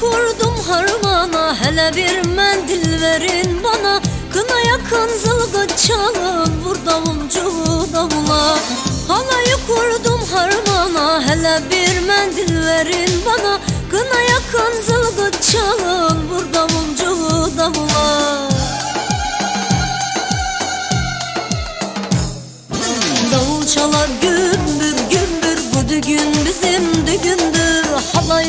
kurdum harmana Hele bir mendil verin bana. Kına yakın zılgıt çalın Vur davulcu davula. Halayı kurdum harmana Hele bir mendil verin bana. Kına yakın zılgıt çalın Vur davulcu davula. Davul çalar gümbür gümbür Bu düğün bizim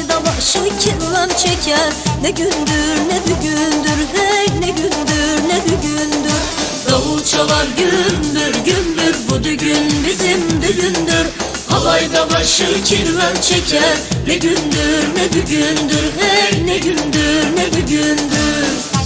Halayda başı kirvem çeker. Ne gündür ne düğündür Hey ne gündür ne düğündür Davul çalar gümbür gümbür Bu düğün bizim düğündür. Halayda başı kirvem çeker. Ne gündür ne düğündür Hey ne gündür ne düğündür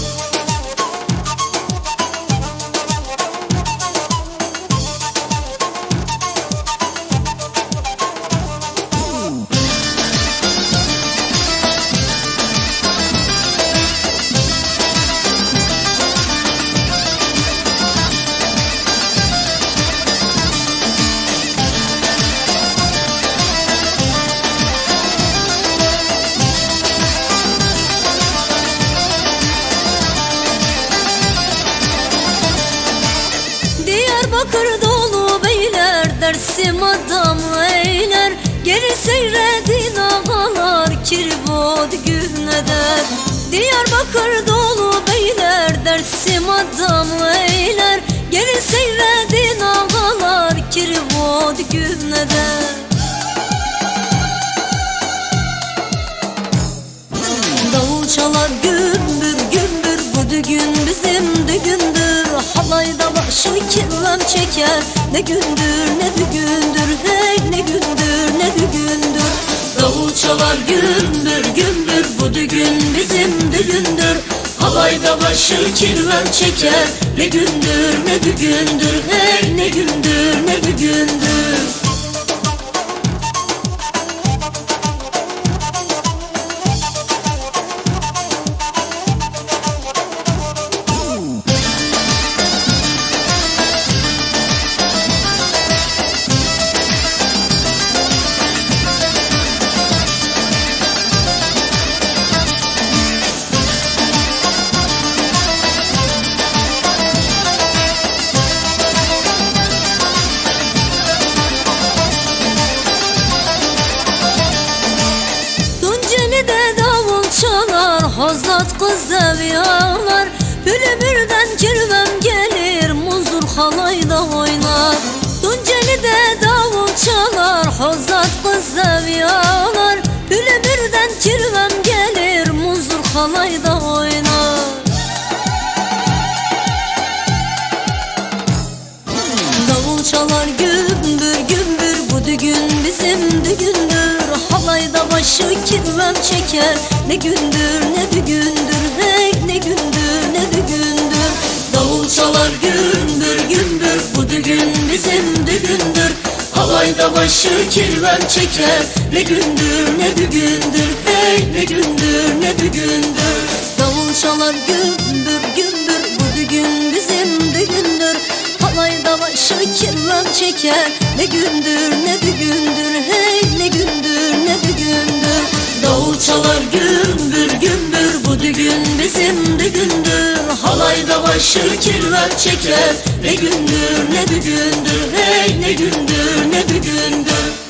Dersim adam eyler Geri seyredin ağalar Kirvod gün eder Diyarbakır dolu beyler Dersim adam eyler Geri seyredin ağalar Kirvod gün düğün bizim düğündür Halayda başı kirvem çeker. Ne gündür ne düğündür Hey ne gündür ne düğündür Davul çalar gümbür gümbür. Bu düğün bizim düğündür Halayda başı kirvem çeker. Ne gündür ne düğündür Hey ne gündür ne kız evyalar Bülbülden kirvem gelir Muzur halayda oynar. Tunceli'de davul çalar Hozat kız evyalar Bülbülden kirvem gelir Muzur halayda oynar. Davul çalar gümbür gümbür Bu düğün bizim düğündür Halayda başı kirvem çeker. Ne gündür ne düğündür Hey ne gündür ne düğündür Davul çalar gümbür gümbür Bu düğün bizim düğündür Halayda başı kirvem çeker. Ne gündür ne düğündür Hey ne gündür ne düğündür Davul çalar gümbür gümbür başı çeker. Ne gündür ne düğündür Hey ne gündür ne düğündür Davul çalar gümbür gümbür. Bu düğün bizim düğündür. Halayda başı kirvem çeker. Ne gündür ne düğündür Hey ne gündür ne düğündür